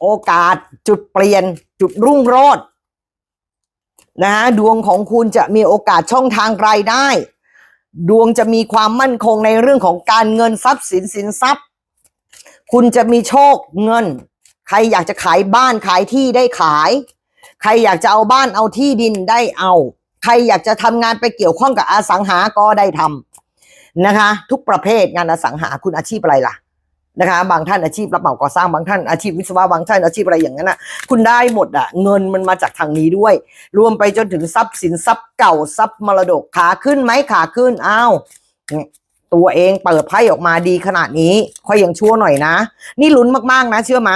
โอกาสจุดเปลี่ยนจุดรุ่งโรจน์นะฮะดวงของคุณจะมีโอกาสช่องทางรายได้ ดวงจะมีความมั่นคงในเรื่องของการเงินทรัพย์สินสินทรัพย์ คุณจะมีโชคเงิน ใครอยากจะขายบ้านขายที่ได้ขาย ใครอยากจะเอาบ้านเอาที่ดินได้เอา ใครอยากจะทำงานไปเกี่ยวข้องกับอสังหาก็ได้ทำนะคะ ทุกประเภทงานอสังหาคุณอาชีพอะไรล่ะ นะคะ บางท่านอาชีพรับเหมาก่อสร้างบางท่านอาชีพวิศวะบางท่านอาชีพอะไรอย่างนั้นอะ คุณได้หมดอะ เงินมันมาจากทางนี้ด้วย รวมไปจนถึงทรัพย์สินทรัพย์เก่าทรัพย์มรดกขาขึ้นไหมขาขึ้นอ้าวเนี่ยตัวเองเปิดไพ่ออกมาดีขนาดนี้ค่อยยังชั่วหน่อยนะ นี่ลุ้นมากๆนะเชื่อไหม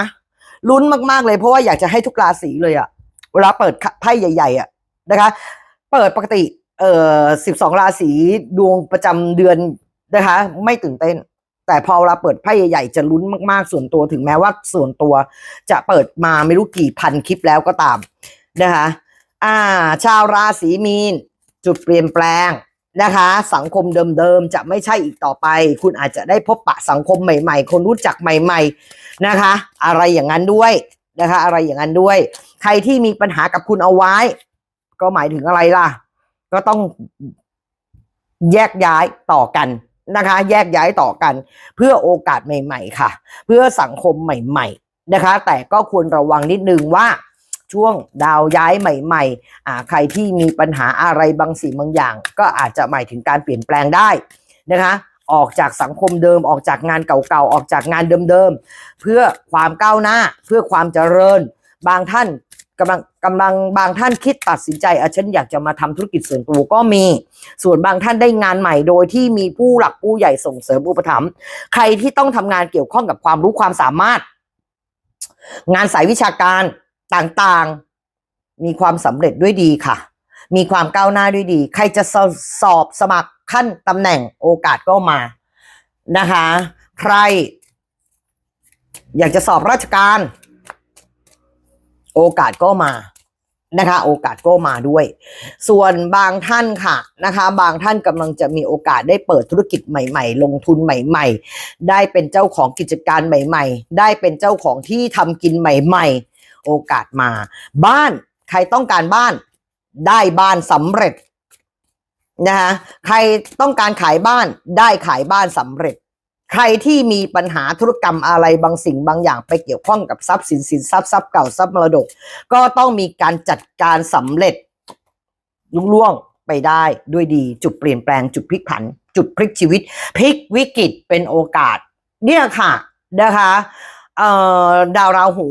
ลุ้นมากๆเลยเพราะว่าอยากจะให้ทุกราศีเลยอะเวลาเปิดไพ่ใหญ่ ๆอะนะคะ เปิดปกติ เอ่อสิบสองราศีดวงประจำเดือนนะคะ ไม่ตื่นเต้น แต่พอเวลาเปิดไพ่ใหญ่ๆจะลุ้นมากๆส่วนตัวถึงแม้ว่าส่วนตัวจะเปิดมาไม่รู้กี่พันคลิปแล้วก็ตามนะคะอ่า ชาวราศีมีน จุดเปลี่ยนแปลงนะคะ สังคมเดิมๆจะไม่ใช่อีกต่อไป คุณอาจจะได้พบปะสังคมใหม่ๆ คนรู้จักใหม่ ๆนะคะ อะไรอย่างนั้นด้วยนะคะ อะไรอย่างนั้นด้วย ใครที่มีปัญหากับคุณเอาไว้ ก็หมายถึงอะไรล่ะ ก็ต้องแยกย้ายต่อกัน นะคะ แยกย้ายต่อกัน เพื่อโอกาสใหม่ ๆ ค่ะ เพื่อสังคมใหม่ ๆนะคะ แต่ก็ควรระวังนิดนึงว่าช่วงดาวย้ายใหม่ๆอ่าใครที่มีปัญหาอะไรบางสิ่งบางอย่าง ก็อาจจะหมายถึงการเปลี่ยนแปลงได้นะคะออกจากสังคมเดิมออกจากงานเก่าๆออกจากงานเดิมๆเพื่อความก้าวหน้าเพื่อความเจริญ บางท่าน กำลังกำลังบางท่านคิดตัดสินใจอะฉันอยากจะมาทำธุรกิจส่วนตัวก็มี ส่วนบางท่านได้งานใหม่โดยที่มีผู้หลักผู้ใหญ่ส่งเสริมอุปถัมภ์ใครที่ต้องทำงานเกี่ยวข้องกับความรู้ความสามารถ งานสายวิชาการต่างๆ มีความสำเร็จด้วยดีค่ะ มีความก้าวหน้าด้วยดี ใครจะสสอบสมัครขั้นตำแหน่งโอกาสก็มานะคะ ใคร อยากจะสอบราชการ โอกาสก็มานะคะ โอกาสก็มาด้วย ส่วนบางท่านค่ะนะคะ บางท่านกำลังจะมีโอกาสได้เปิดธุรกิจใหม่ ๆ ลงทุนใหม่ ๆ ได้เป็นเจ้าของกิจการใหม่ ๆ ได้เป็นเจ้าของที่ทำกินใหม่ ๆ โอกาสมา บ้านใครต้องการบ้าน ได้บ้านสำเร็จนะคะใครต้องการขายบ้านได้ขายบ้านสำเร็จ ใครที่มีปัญหาธุรกรรมอะไรบางสิ่งบางอย่างไปเกี่ยวข้องกับทรัพย์สินสินทรัพย์ทรัพย์เก่าทรัพย์มรดก ก็ต้องมีการจัดการสำเร็จลุล่วงไปได้ด้วยดีจุดเปลี่ยนแปลงจุดพลิกผัน จุดพลิกชีวิต พลิกวิกฤตเป็นโอกาส เนี่ยค่ะนะคะดาวราหู